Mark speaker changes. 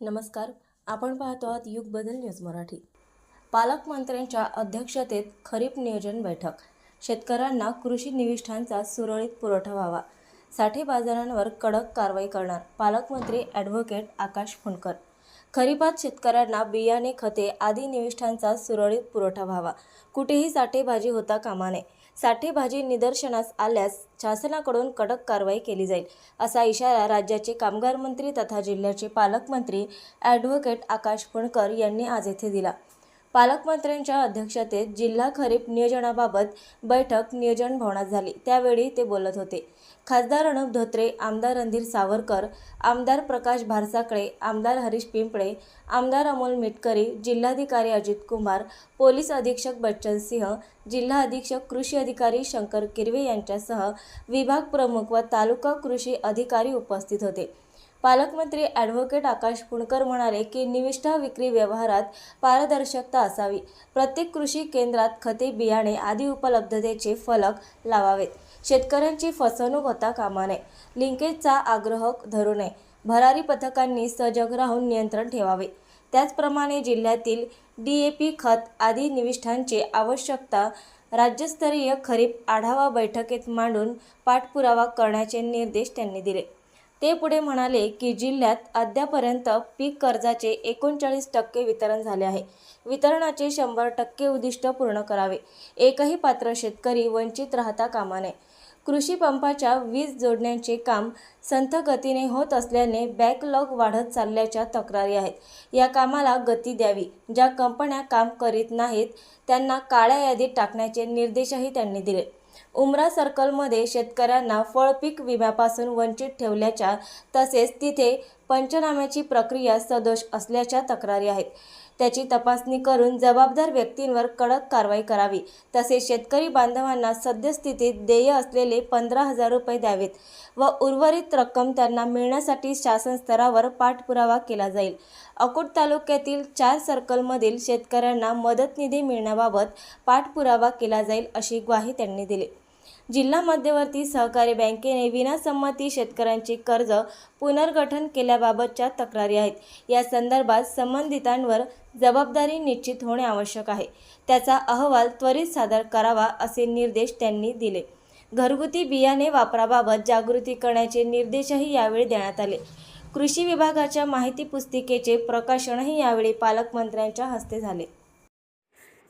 Speaker 1: नमस्कार. आपण पाहतो आहात युग बदल न्यूज मराठी. पालकमंत्र्यांच्या अध्यक्षतेत खरीप नियोजन बैठक. शेतकऱ्यांना कृषी निविष्ठांचा सुरळीत पुरवठा व्हावा. साठे बाजारांवर कडक कारवाई करणार पालकमंत्री ॲडव्होकेट आकाश फुंडकर. खरीपात शेतकऱ्यांना बियाणे खते आदी निविष्ठांचा सुरळीत पुरवठा व्हावा. कुठेही साठेबाजी होता कामा नये. साठेबाजी निदर्शनास आल्यास शासनाकडून कडक कारवाई केली जाईल असा इशारा राज्याचे कामगार मंत्री तथा जिल्ह्याचे पालकमंत्री ॲडव्होकेट आकाश फुणकर यांनी आज येथे दिला. पालकमंत्र्यांच्या अध्यक्षतेत जिल्हा खरीप नियोजनाबाबत बैठक नियोजन भवनात झाली. त्यावेळी ते बोलत होते. खासदार अणब धोत्रे आमदार रणधीर सावरकर आमदार प्रकाश भारसाकळे आमदार हरीश पिंपळे आमदार अमोल मिटकरी जिल्हाधिकारी अजित कुमार पोलीस अधीक्षक बच्चन सिंह जिल्हा अधीक्षक कृषी अधिकारी शंकर किरवे यांच्यासह विभाग प्रमुख व तालुका कृषी अधिकारी उपस्थित होते. पालकमंत्री ॲडव्होकेट आकाश पुणकर म्हणाले की निविष्ठा विक्री व्यवहारात पारदर्शकता असावी. प्रत्येक कृषी केंद्रात खते बियाणे आदी उपलब्धतेचे फलक लावावेत. शेतकऱ्यांची फसवणूक होता कामा नये. लिंकेजचा आग्रह धरू नये. भरारी पथकांनी सजग राहून नियंत्रण ठेवावे. त्याचप्रमाणे जिल्ह्यातील डी ए पी खत आदी निविष्ठांची आवश्यकता राज्यस्तरीय खरीप आढावा बैठकीत मांडून पाठपुरावा करण्याचे निर्देश त्यांनी दिले. ते पुढे म्हणाले की जिल्ह्यात अद्यापर्यंत पीक कर्जाचे एकोणचाळीस टक्के वितरण झाले आहे. वितरणाचे शंभर टक्के उद्दिष्ट पूर्ण करावे. एकही पात्र शेतकरी वंचित राहता कामा नये. कृषी पंपाच्या वीज जोडण्याचे काम संथ गतीने होत असल्याने बॅकलॉग वाढत चालल्याच्या तक्रारी आहेत. या कामाला गती द्यावी. ज्या कंपन्या काम करीत नाहीत त्यांना काळ्या यादीत टाकण्याचे निर्देशही त्यांनी दिले. उमरा सर्कलमध्ये शेतकऱ्यांना फळपीक विम्यापासून वंचित ठेवल्याच्या तसेच तिथे पंचनाम्याची प्रक्रिया सदोष असल्याच्या तक्रारी आहेत. त्याची तपासणी करून जबाबदार व्यक्तींवर कडक कारवाई करावी. तसेच शेतकरी बांधवांना सद्यस्थितीत देय असलेले पंधरा हजार रुपये द्यावेत व उर्वरित रक्कम त्यांना मिळण्यासाठी शासन स्तरावर पाठपुरावा केला जाईल. अकोट तालुक्यातील चार सर्कलमधील शेतकऱ्यांना मदत निधी मिळण्याबाबत पाठपुरावा केला जाईल अशी ग्वाही त्यांनी दिली. जिल्हा मध्यवर्ती सहकारी बँकेने विनासंमती शेतकऱ्यांची कर्ज पुनर्गठन केल्याबाबतच्या तक्रारी आहेत. या संदर्भात संबंधितांवर जबाबदारी निश्चित होणे आवश्यक आहे. त्याचा अहवाल त्वरित सादर करावा असे निर्देश त्यांनी दिले. घरगुती बियाणे वापराबाबत जागृती करण्याचे निर्देशही यावेळी देण्यात आले. कृषी विभागाच्या माहिती पुस्तिकेचे प्रकाशनही यावेळी पालकमंत्र्यांच्या हस्ते झाले.